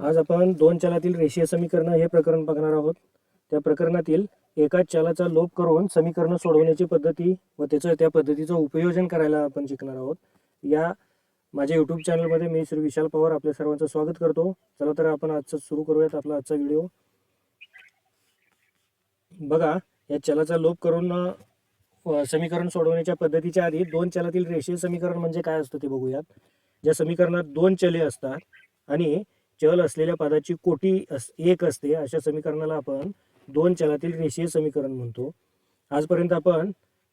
आज आपण दोन चलातील रेषीय समीकरण हे प्रकरण बघणार आहोत. त्या प्रकरणातील एकाच चलाचा लोप करून समीकरण सोडवण्याची पद्धती व त्याचं त्या पद्धतीचं उपयोजन करायला आपण शिकणार आहोत. या माझ्या यूट्यूब चॅनलमध्ये मी श्री विशाल पवार आपल्या सर्वांचं स्वागत करतो. चला तर आपण आजचं सुरू करूयात आपला आजचा व्हिडिओ. बघा या चलाचा लोप करून समीकरण सोडवण्याच्या पद्धतीच्या आधी दोन चलातील रेषीय समीकरण म्हणजे काय असतं ते बघूयात. ज्या समीकरणात दोन चले असतात आणि चल असलेल्या पदाची कोटी अस एक असते अशा समीकरणाला आपण दोन चलातील रेषीय समीकरण म्हणतो. आजपर्यंत आपण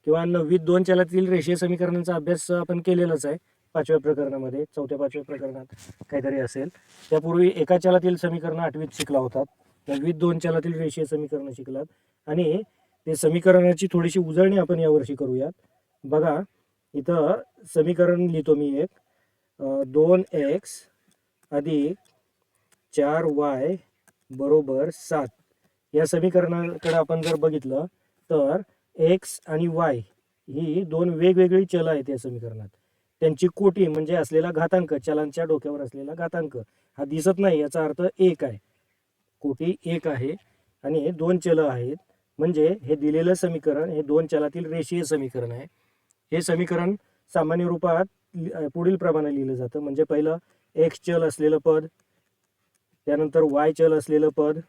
किंवा नववीत दोन चलातील रेषीय समीकरणांचा अभ्यास आपण केलेलाच आहे पाचव्या प्रकरणामध्ये चौथ्या पाचव्या प्रकरणात काहीतरी असेल. त्यापूर्वी एका चलातील समीकरण आठवीत शिकला होतात नववीत दोन चलातील रेषीय समीकरण शिकलात. आणि ते समीकरणाची थोडीशी उजळणी आपण यावर्षी करूयात. बघा इथं समीकरण लिहितो मी एक. दोन एक्स अधिक चार वाय बरोबर सात. या समीकरणाकडे आपण जर बघितलं तर एक्स आणि वाय ही दोन वेगवेगळी चल आहेत या समीकरणात. त्यांची कोटी म्हणजे असलेला घातांक चलांच्या डोक्यावर असलेला घातांक. हा दिसत नाही याचा अर्थ एक आहे. कोटी एक आहे आणि दोन चल आहेत. म्हणजे हे दिलेलं समीकरण हे दोन चलातील रेषीय समीकरण आहे. हे समीकरण सामान्य रूपात लि- पुढील प्रमाणे लिहिलं जातं. म्हणजे पहिलं एक्स चल असलेलं पद त्यानंतर वाय चल असलेलं पद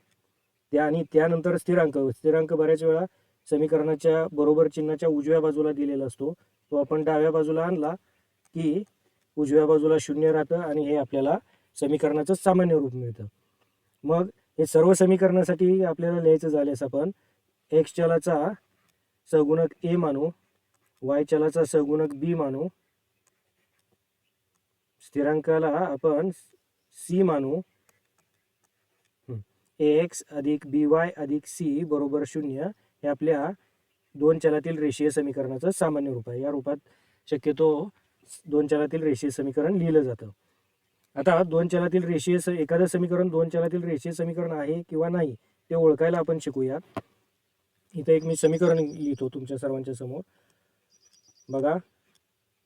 त्या आणि त्यानंतर स्थिरांक. स्थिरांक बऱ्याच वेळा समीकरणाच्या बरोबर चिन्हाच्या उजव्या बाजूला दिलेला असतो. तो आपण डाव्या बाजूला आणला की उजव्या बाजूला शून्य राहतं आणि हे आपल्याला समीकरणाचं सामान्य रूप मिळतं. मग हे सर्व समीकरणासाठी आपल्याला लिहायचं झाल्यास आपण एक्स चलाचा सगुणक ए मानू वाय चलाचा सगुणक बी मानू स्थिरांकाला आपण सी मानू ए एक्स अधिक बी वाय अधिक सी बरोबर शून्य हे आपल्या दोन चलातील रेषीय समीकरणाचं सामान्य रूप आहे. या रूपात शक्यतो दोन चलातील रेषीय समीकरण लिहिलं जातं. आता दोन चलातील रेषीय स एखादं समीकरण दोन चलातील रेषीय समीकरण आहे किंवा नाही ते ओळखायला आपण शिकूया. इथं एक मी समीकरण लिहितो तुमच्या सर्वांच्या समोर. बघा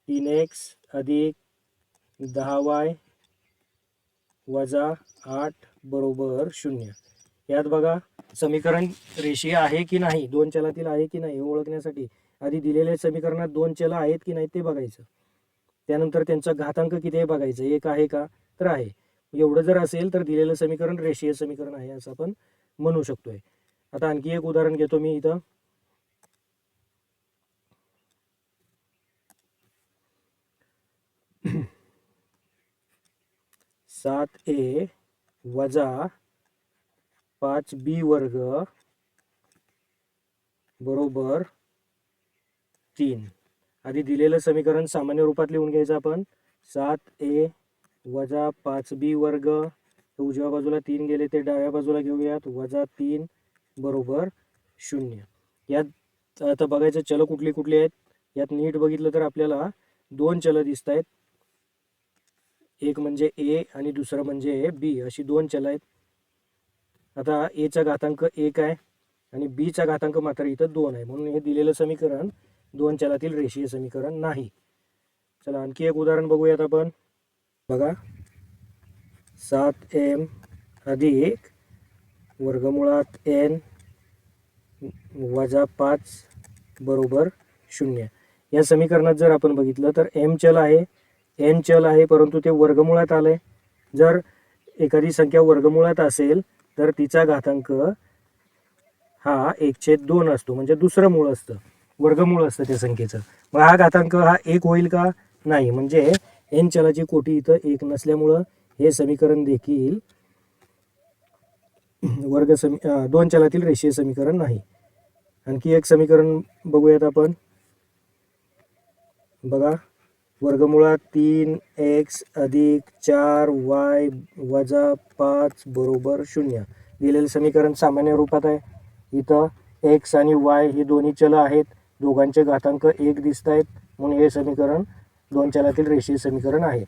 तीन एक्स अधिक दहा वाय वजा आठ बरोबर शून्य. यात बघा समीकरण रेषीय आहे की नाही दोन चलातील आहे की नाही हे ओळखण्यासाठी आधी दिलेल्या समीकरणात दोन चल आहेत की नाही ते बघायचं. त्यानंतर त्यांचा घातांक किती आहे बघायचं एक आहे का? तर आहे. एवढं जर असेल तर दिलेलं समीकरण रेषीय समीकरण आहे असं आपण म्हणू शकतोय. आता आणखी एक उदाहरण घेतो मी इथं. सात ए वजा पाच बी वर्ग बरोबर तीन. आधी दिलेलं समीकरण सामान्य रूपात लिहून घ्यायचं आपण. सात ए वजा पाच बी वर्ग. उजव्या बाजूला तीन गेले ते डाव्या बाजूला घेऊयात. वजा तीन बरोबर शून्य. यात आता बघायचं चल कुठली कुठली आहेत. यात नीट बघितलं तर आपल्याला दोन चल दिसत आहेत एक म्हणजे ए आणि दुसरं म्हणजे बी अशी दोन चल आहेत. आता एचा घातांक एक आहे आणि बीचा घातांक मात्र इथं दोन आहे. म्हणून हे दिलेलं समीकरण दोन चलातील रेषीय समीकरण नाही. चला आणखी एक उदाहरण बघूयात आपण. बघा. सात एम अधिक वर्गमुळात एन वजा पाच बरोबर शून्य. या समीकरणात जर आपण बघितलं तर एम चल आहे एन चल आहे परंतु ते वर्गमुळात आलंय. जर एखादी संख्या वर्गमुळात असेल तर तिचा घातांक हा एकछेद दोन असतो म्हणजे दुसरं मूळ असतं. वर्गमूळ असतं त्या संख्येचं. मग हा घातांक हा एक होईल का? नाही. म्हणजे एन चलाची कोटी इथं एक नसल्यामुळं हे समीकरण देखील वर्ग समी दोन चलातील रेषीय समीकरण नाही. आणखी एक समीकरण बघूयात आपण. बघा. वर्गमुळात तीन एक्स अधिक चार वाय वजा पाच बरोबर शून्य. दिलेलं समीकरण सामान्य रूपात आहे. इथं एक्स आणि वाय ही दोन्ही चल आहेत. दोघांचे घातांक एक दिसत आहेत म्हणून हे समीकरण दोन चलातील रेषीय समीकरण आहे.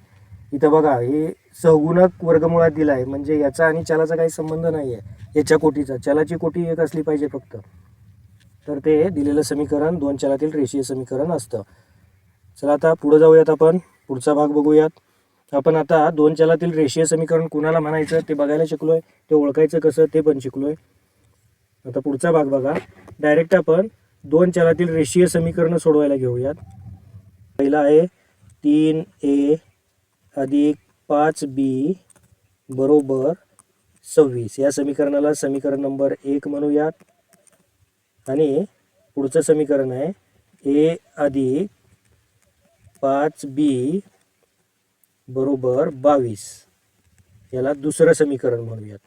इथं बघा हे सहगुणक वर्गमुळात दिला आहे म्हणजे याचा आणि चलाचा काही संबंध नाही आहे याच्या कोटीचा. चलाची कोटी एक असली पाहिजे फक्त. तर ते दिलेलं समीकरण दोन चलातील रेषीय समीकरण असतं. चला आता पुढे जाऊयात आपण. पुढचा भाग बघूयात. आपण आता दोन चलातील रेषीय समीकरण कुणाला म्हणायचं ते बघायला शिकलो आहे ते ओळखायचं कसं ते पण शिकलो आहे आता पुढचा भाग बघा. डायरेक्ट आपण दोन चलातील रेषीय समीकरणं सोडवायला घेऊयात. पहिला आहे तीन ए अधिक पाच बी बरोबर सव्वीस. या समीकरणाला समीकरण नंबर एक म्हणूयात. आणि पुढचं समीकरण आहे ए अधिक पाच बी बरोबर बावीस. याला दुसरं समीकरण म्हणूयात.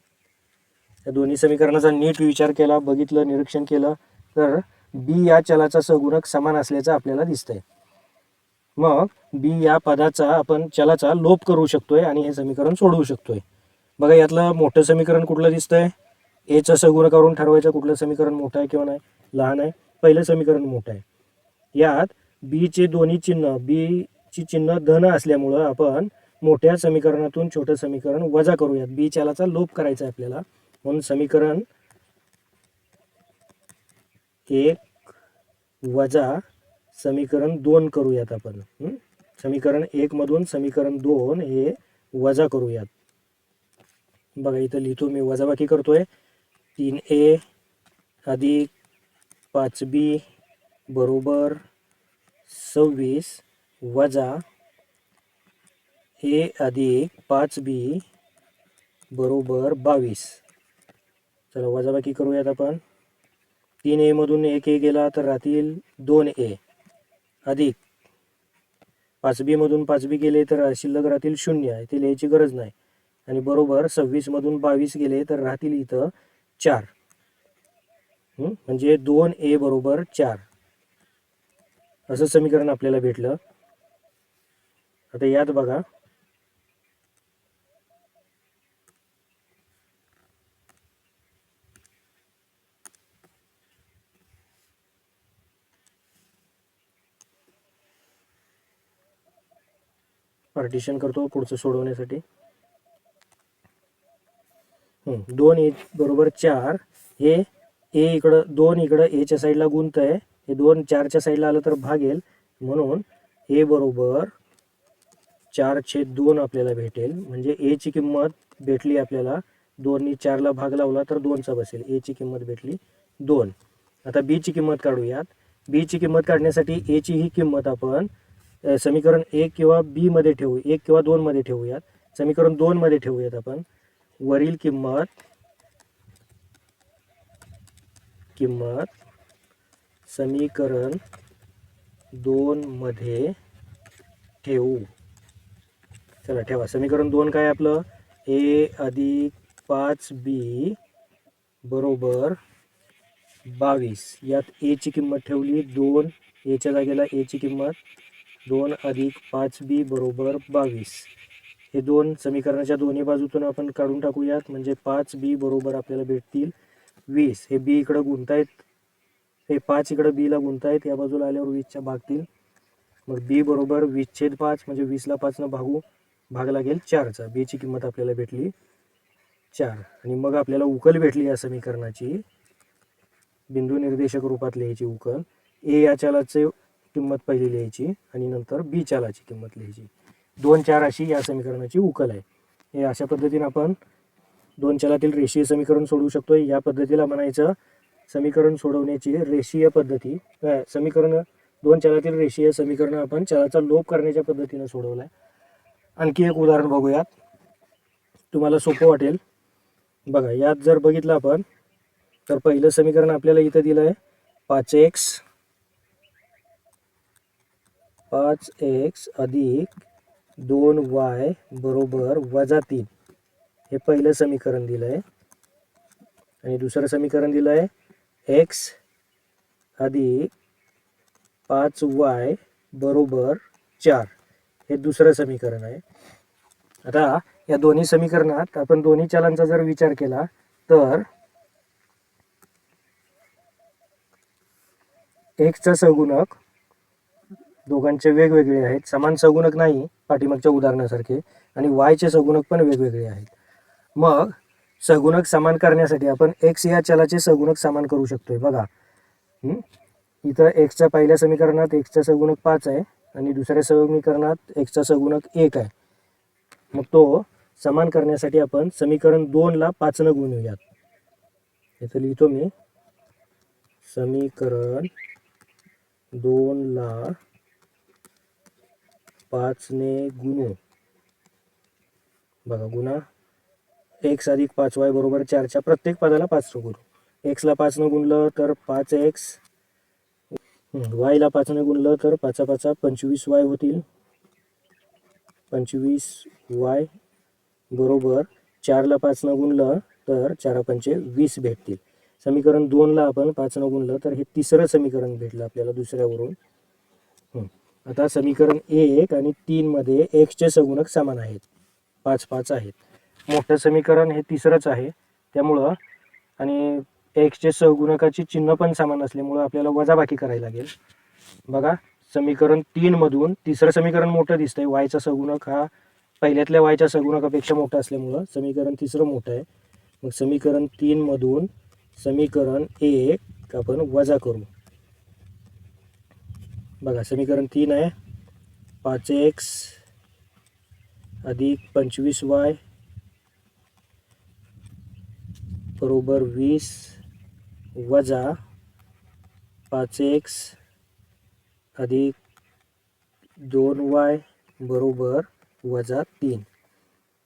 या दोन्ही समीकरणाचा नीट विचार केला बघितलं निरीक्षण केलं तर बी या चलाचा सगुणक समान असल्याचं आपल्याला दिसतंय. मग बी या पदाचा आपण चलाचा लोप करू शकतोय आणि हे समीकरण सोडवू शकतोय. बघा यातलं मोठं समीकरण कुठलं दिसतंय? एचं सगुणकावरून ठरवायचं कुठलं समीकरण मोठं आहे किंवा नाही? लहान आहे. पहिलं समीकरण मोठं आहे. यात बीचे दोन्ही चिन्ह बी ची चिन्ह धन असल्यामुळं आपण मोठ्या समीकरणातून छोटं समीकरण वजा करूयात. बी चालाचा लोप करायचा आहे आपल्याला. म्हणून समीकरण एक वजा समीकरण दोन करूयात आपण. समीकरण एक मधून समीकरण दोन हे वजा करूयात. बघा इथं लिहितो मी वजाबाकी करतोय. तीन ए अधिक पाच बी बरोबर सव्वीस वजा ए अधिक पाच बी बरोबर बावीस. चला वजाबाकी करूयात आपण. तीन ए मधून एक ए गेला तर राहतील दोन ए. अधिक पाच बीमधून पाच बी गेले तर शिल्लक राहतील शून्य. आहे ते लिहायची गरज नाही. आणि बरोबर सव्वीसमधून बावीस गेले तर राहतील इथं चार. म्हणजे दोन ए बरोबर चार. असं समीकरण आपल्याला भेटलं. आता यात बघा. पार्टिशन करतो पुढचं सोडवण्यासाठी. दोन ए बरोबर चार. हे ए इकडं दोन इकडं एच्या साईडला गुंत आहे हे दोन चारच्या साईडला आलं तर भागेल म्हणून ए बरोबर चार छेद दोन आपल्याला भेटेल. म्हणजे एची किंमत भेटली आपल्याला दोननी चारला भाग लावला तर दोनचा बसेल. एची किंमत भेटली दोन. आता बीची किंमत काढूयात. बीची किंमत काढण्यासाठी एची ही किंमत आपण समीकरण एक किंवा बी मध्ये ठेवू एक किंवा दोन मध्ये ठेवूयात. समीकरण दोन मध्ये ठेवूयात आपण. वरील किंमत किंमत समीकरण दोन मध्ये ठेवू. चला ठेवा. समीकरण दोन काय आपलं? ए अधिक पाच बी बरोबर बावीस. यात ए ची किंमत ठेवली दोन. एच्या जागेला ए ची किंमत दोन अधिक पाच बी बरोबर बावीस. हे दोन समीकरणाच्या दोन्ही बाजूतून आपण काढून टाकूयात. म्हणजे पाच बी बरोबर आपल्याला भेटतील वीस. हे बी इकडं गुंतायत. हे पाच इकडं बीला गुंतायत या बाजूला आल्यावर वीसच्या भागतील मग बी बरोबर वीस छेद पाच म्हणजे वीसला पाचनं भागू भाग लागेल चारचा बीची किंमत आपल्याला भेटली चार. आणि मग आपल्याला उकल भेटली या समीकरणाची. बिंदू निर्देशक रूपात लिहायची उकल. ए या चालाचे किंमत पहिली लिहायची आणि नंतर बी चालाची किंमत लिहायची. दोन चार अशी या समीकरणाची उकल आहे. हे अशा पद्धतीने आपण दोन चलातील रेषीय समीकरण सोडवू शकतोय. या पद्धतीला म्हणायचं समीकरण सोडवण्याची रेषीय पद्धती. समीकरण दोन चलातील रेषीय समीकरण आपण चलाचा लोप करण्याच्या पद्धतीने सोडवलाय. आणखी एक उदाहरण बघूयात. तुम्हाला सोपं वाटेल. बघा यात जर बघितलं आपण तर पहिलं समीकरण आपल्याला इथं दिलं आहे पाच एक्स. पाच एक्स अधिक दोन वाय बरोबर वजा तीन. हे पहिलं समीकरण दिलं आहे आणि दुसरं समीकरण दिलं आहे एक्स अधिक पाच वाय बरोबर चार. हे दुसरं समीकरण आहे. आता या दोन्ही समीकरणात आपण दोन्ही चलांचा जर विचार केला तर एक्सचा सगुणक दोघांचे वेगवेगळे आहेत. समान सगुणक नाही पाठीमागच्या उदाहरणासारखे आणि वायचे सगुणक पण वेगवेगळे आहेत. मग सगुणक समान करण्यासाठी आपण एक्स या चलाचे सगुणक समान करू शकतोय. बघा. इथं एक्सच्या पहिल्या समीकरणात एक्सचा सगुणक पाच आहे आणि दुसऱ्या समीकरणात एक्सचा सगुणक एक आहे. मग तो समान करण्यासाठी आपण समीकरण दोनला पाचनं गुणूयात इथं लिहितो मी. समीकरण दोनला पाचने गुणू. बघा गुणा. एक्स अधिक पाच वाय बरोबर चारच्या प्रत्येक पदाला पाचनं गुणू. एक्सला पाचनं गुणलं तर पाच एक्स वायला पाचनं गुणलं तर पाचा पाचा पंचवीस वाय होतील. पंचवीस वाय बरोबर चारला पाचनं गुणलं तर चारा पंचे वीस भेटतील. समीकरण दोनला आपण पाचनं गुणलं तर हे तिसरं समीकरण भेटलं आपल्याला दुसऱ्यावरून. आता समीकरण एक आणि तीनमध्ये एक्सचे सगुणक समान आहेत. पाच पाच आहेत. मोठं समीकरण हे तिसरंच आहे. त्यामुळं आणि एक्सचे सहगुणकाची चिन्ह पण समान असल्यामुळं आपल्याला वजाबाकी करायला लागेल. बघा समीकरण तीनमधून तिसरं समीकरण मोठं दिसतंय. वायचा सगुणक हा पहिल्यातल्या वायच्या सगुणकापेक्षा मोठा असल्यामुळं समीकरण तिसरं मोठं आहे. मग समीकरण तीनमधून समीकरण एक आपण वजा करू. बघा समीकरण तीन आहे. पाच एक्स अधिक पंचवीस वाय बरोबर वीस वजा पाच एक्स अधिक दोन वाय बरोबर वजा तीन.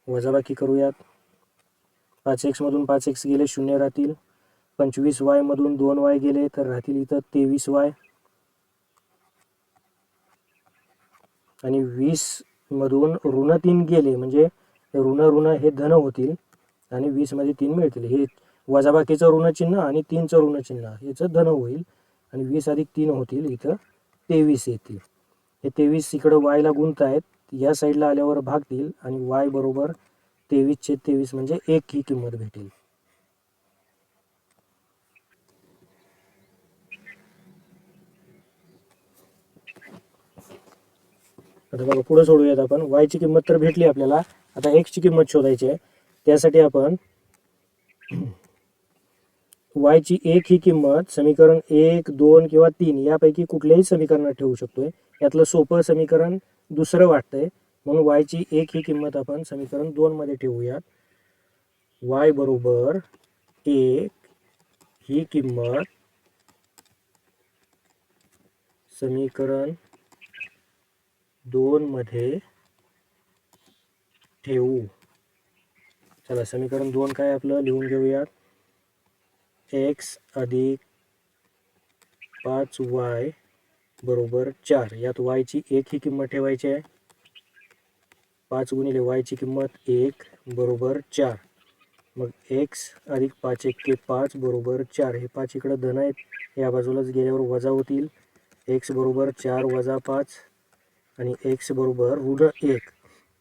वजाबाकी करूयात. पाच एक्समधून पाच एक्स गेले शून्य राहतील. पंचवीस वायमधून दोन वाय गेले तर राहतील इथं तेवीस वाय. आणि वीसमधून ऋण तीन गेले म्हणजे ऋण ऋण हे धन होतील आणि वीसमध्ये तीन मिळतील. हे वजाबाकीचं ऋण चिन्ह आणि तीनचं ऋण चिन्ह याचं धन होईल आणि वीस अधिक तीन होतील. इथं तेवीस येतील. हे तेवीस इकडं वायला गुंत आहेत या साईडला आल्यावर भागतील आणि वाय बरोबर तेवीसचे तेवीस म्हणजे एक ही किंमत भेटेल. आता बघा पुढे सोडूयात आपण. वाय ची किंमत तर भेटली आपल्याला. आता x ची किंमत शोधायची आहे. त्यासाठी आपण वायची ची एक ही किंमत समीकरण एक दोन किंवा तीन यापैकी कुठल्याही समीकरणात ठेवू शकतोय. यातलं सोपं समीकरण दुसरं वाटतंय. म्हणून वायची ची एक ही किंमत आपण समीकरण दोन मध्ये ठेवूयात. वाय बरोबर एक ही किंमत समीकरण दोन मध्ये ठेवू. चला समीकरण दोन काय आपलं? लिहून घेऊयात. एक्स अधिक पाच वाय बरोबर चार. यात y ची एक ही किंमत ठेवायची आहे. पाच गुणिले y ची किंमत एक बरोबर चार. मग एक्स अधिक पाच एक पाच बरोबर चार. हे पाच इकडं धन आहेत. या बाजूलाच गेल्यावर वजा होतील. एक्स बरोबर चार वजा पाच आणि एक्स बरोबर ऋण एक.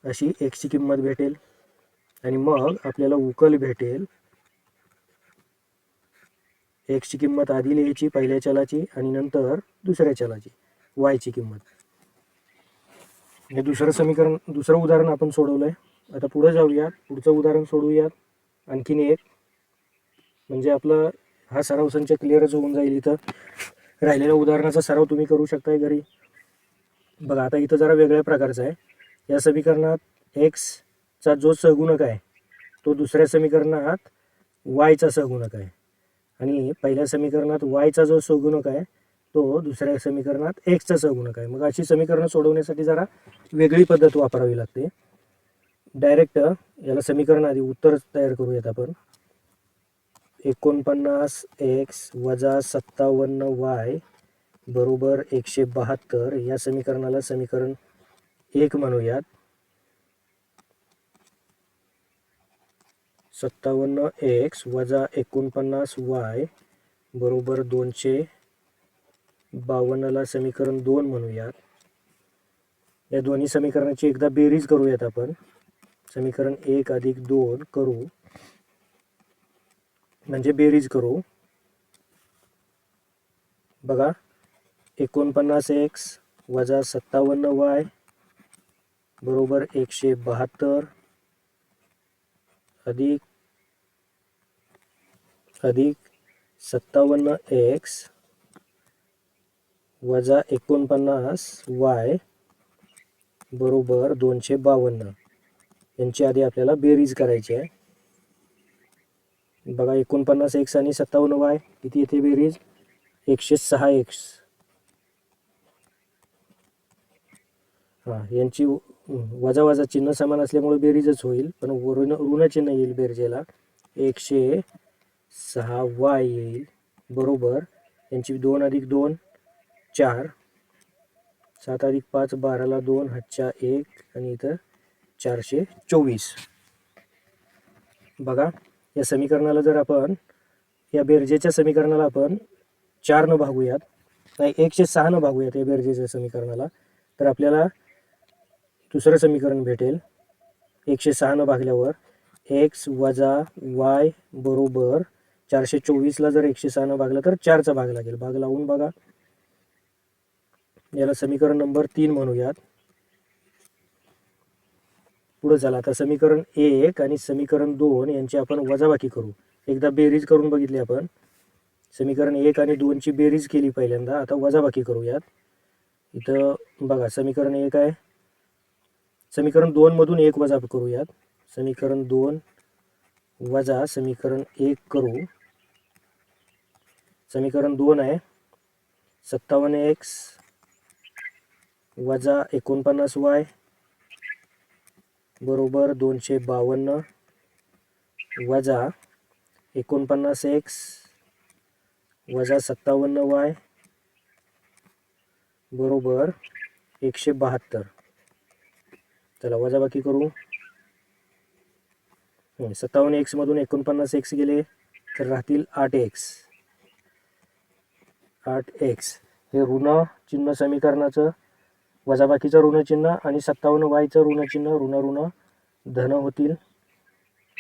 अशी एक्सची किंमत भेटेल. आणि मग आपल्याला उकल भेटेल. एक्सची किंमत आधी लिहायची पहिल्या चलाची आणि नंतर दुसऱ्या चलाची. वायची किंमत. हे दुसरं समीकरण दुसरं उदाहरण आपण सोडवलंय. आता पुढे जाऊयात पुढचं उदाहरण सोडूयात आणखीन एक. म्हणजे आपलं हा सराव संच क्लिअरच होऊन जाईल इथं. राहिलेल्या उदाहरणाचा सराव तुम्ही करू शकताय घरी. बघा आता इथं जरा वेगळ्या प्रकारचं आहे. या समीकरणात एक्सचा जो सहगुणक आहे तो दुसऱ्या समीकरणात वायचा सहगुणक आहे. आणि पहिल्या समीकरणात वायचा जो सगुणक आहे तो दुसऱ्या समीकरणात एक्सचा सगुणक आहे. मग अशी समीकरणं सोडवण्यासाठी जरा वेगळी पद्धत वापरावी लागते. डायरेक्ट याला समीकरण आधी उत्तर तयार करूयात आपण. एकोणपन्नास एक्स वजा सत्तावन्न वाय बरोबर एकशे बहात्तर या समीकरणाला समीकरण एक म्हणूयात. सत्तावन्न एक्स वजा एकोणपन्नास वाय बरोबर दोनशे बावन्नला समीकरण दोन म्हणूयात. या दोन्ही समीकरणाची एकदा बेरीज करूयात आपण. समीकरण एक अधिक दोन करू. म्हणजे बेरीज करू. बघा एकोणपन्नास एक्स वजा सत्तावन्न वाय बरोबर एकशे बहात्तर अधिक अधिक सत्तावन्न एक्स वजा एकोणपन्नास वाय बरोबर दोनशे बावन्न. यांची आधी आपल्याला बेरीज करायची आहे. बघा एकोणपन्नास एक्स आणि सत्तावन्न वाय किती येते बेरीज? एकशे सहा एक्स हां यांची वजा वजा चिन्ह समान असल्यामुळे बेरीजच होईल पण ऋण ऋण चिन्ह येईल बेरजेला. एकशे सहा वाय येईल. बरोबर. यांची दोन अधिक दोन चार. सात अधिक पाच बाराला दोन हातच्या एक. आणि इथं चारशे चोवीस. बघा या समीकरणाला जर आपण या बेरजेच्या समीकरणाला आपण चारनं भागूयात नाही एकशे सहानं भागूयात या बेरजेच्या समीकरणाला तर आपल्याला दुसरं समीकरण भेटेल. एकशे सहानं भागल्यावर एक्स वजा वाय बरोबर चारशे चोवीसला जर एकशे सहानं भागलं तर चारचा भाग लागेल. भाग लावून बघा. याला समीकरण नंबर तीन म्हणूयात. पुढे चला. आता समीकरण एक आणि समीकरण दोन यांची आपण वजाबाकी करू. एकदा बेरीज करून बघितली आपण. समीकरण एक आणि दोनची बेरीज केली पहिल्यांदा. आता वजाबाकी करूयात. इथं बघा समीकरण एक आहे. समीकरण दोनमधून एक वजा करूयात. समीकरण दोन वजा समीकरण एक करू. समीकरण दोन आहे. सत्तावन्न एक्स वजा एकोणपन्नास वाय बरोबर दोनशे बावन्न वजा एकोणपन्नास एक्स वजा सत्तावन्न वाय बरोबर एकशे बहात्तर. चला वजाबाकी करू. हं, सत्तावन्न एक्समधून एकोणपन्नास एक्स गेले तर राहतील आठ एक्स आठ एक्स हे ऋण चिन्ह समीकरणाचं वजाबाकीचं ऋणचिन्ह आणि सत्तावन्न वायचं ऋणचिन्ह. ऋण ऋण धन होतील.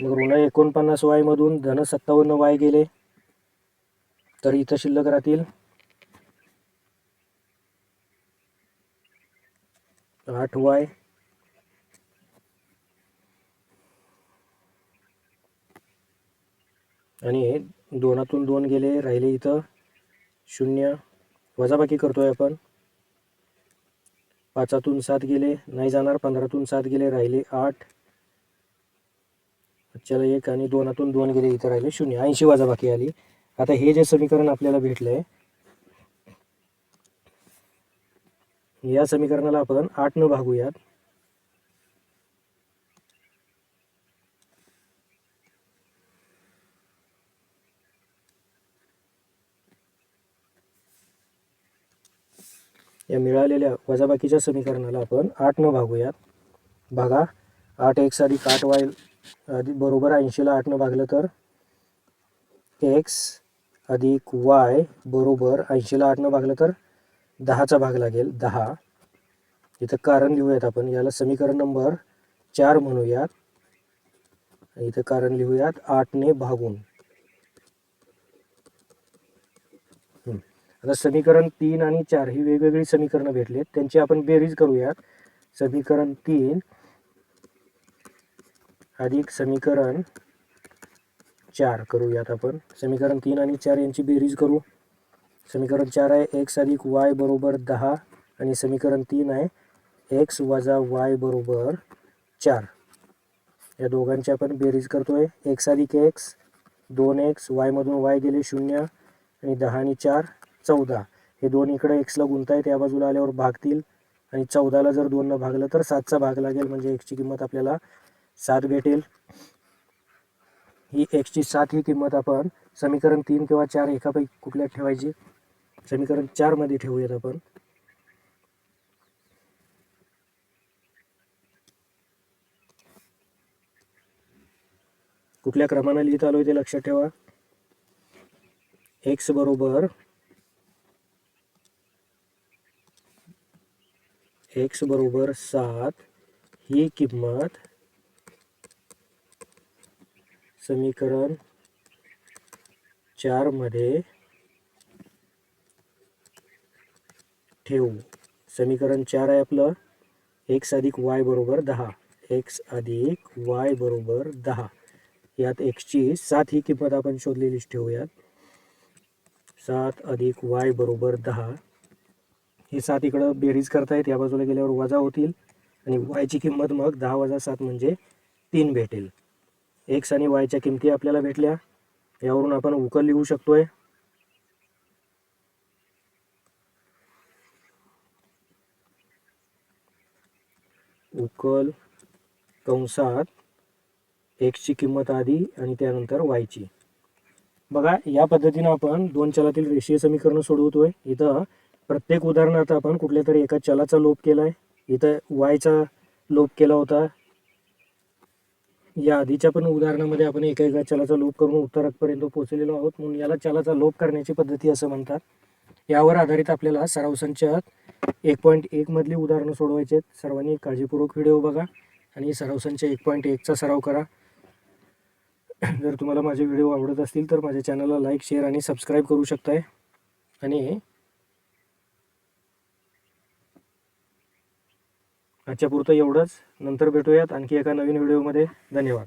मग ऋण एकोणपन्नास वायमधून धन सत्तावन्न वाय गेले तर इथं शिल्लक राहतील. आठ वाय आणि दोनातून दोन गेले राहिले इथं. शून्य. वजाबाकी करतोय आपण. पाचातून सात गेले नाही जाणार. पंधरातून सात गेले राहिले आठ. चला एक आणि दोनातून दोन गेले इथं राहिले शून्य. ऐंशी वजाबाकी आली. आता हे जे समीकरण आपल्याला भेटलंय या समीकरणाला आपण आठ न भागूयात. या मिळालेल्या वजाबाकीच्या समीकरणाला आपण आठनं भागूयात. भागा आठ एक्स अधिक आठ वाय अधिक बरोबर ऐंशीला आठनं भागलं तर? एक्स अधिक वाय बरोबर ऐंशीला आठनं भागलं तर? दहाचा भाग लागेल दहा. इथं कारण लिहूयात आपण याला समीकरण नंबर चार म्हणूयात. इथं कारण लिहूयात आठने भागून हं. आता समीकरण तीन आणि चार ही वेगवेगळी समीकरणं भेटलीत त्यांची आपण बेरीज करूयात. समीकरण तीन. अधिक समीकरण चार करूयात आपण. समीकरण तीन आणि चार यांची बेरीज करू. समीकरण चार आहे एक्स अधिक वाय बरोबर दहा आणि समीकरण तीन आहे एक्स वजा वाय बरोबर चार. या दोघांची आपण बेरीज करतोय. एक्स अधिक एक्स दोन एक्स वायमधून वाय गेले शून्य आणि दहा आणि चार. चौदा. हे दोन इकडे एक्सला गुंतायत या बाजूला आल्यावर भागतील. आणि चौदाला जर दोननं भागलं तर सातचा भाग लागेल म्हणजे एक्सची किंमत आपल्याला सात भेटेल. ही एक्सची सात ही किंमत आपण समीकरण तीन किंवा चार एकापैकी कुठल्यात ठेवायची? समीकरण चारमध्ये ठेवूयात आपण. कुठल्या क्रमानं लिहित आलोय ते लक्षात ठेवा. एक्स बरोबर एक्स बरोबर सात ही किंमत समीकरण चारमध्ये ठेवू. समीकरण चार आहे आपलं. एक्स अधिक वाय बरोबर दहा. एक्स अधिक वाय बरोबर दहा. यात एक्सची सात ही किंमत आपण शोधलेलीच ठेवूयात. सात अधिक वाय बरोबर दहा. हे सात इकडं बेरीज करतायत या बाजूला गेल्यावर वजा होतील आणि वायची किंमत मग दहा वजा सात म्हणजे तीन भेटेल. एक्स आणि वायच्या किमती आपल्याला भेटल्या. यावरून आपण उकल लिहू शकतोय. उकल कंसात एक्सची किंमत आधी आणि त्यानंतर वायची. बघा या पद्धतीनं आपण दोन चलातील रेषीय समीकरण सोडवतोय. इथं प्रत्येक उदाहरणार्थ आपण कुठल्या तरी एका चलाचा लोप केलाय. इथं वायचा लोप केला होता. या आधीच्या पण उदाहरणामध्ये आपण एका एका चलाचा लोप करून उत्तरापर्यंत पोहोचलेलो आहोत. म्हणून याला चलाचा लोप करण्याची पद्धती असं म्हणतात. यावर आधारित आपल्याला सराव संचात एक पॉईंट एक मधली उदाहरणं सोडवायची आहेत. सर्वांनी काळजीपूर्वक व्हिडिओ बघा आणि सराव संच एक पॉईंट एकचा सराव करा. जर तुम्हाला माझे व्हिडिओ आवडत असतील तर माझ्या चॅनलला लाईक शेअर आणि सबस्क्राईब करू शकताय. आणि आजच्या पुरतं एवढंच. नंतर भेटूयात आणखी एका नवीन व्हिडिओमध्ये. धन्यवाद.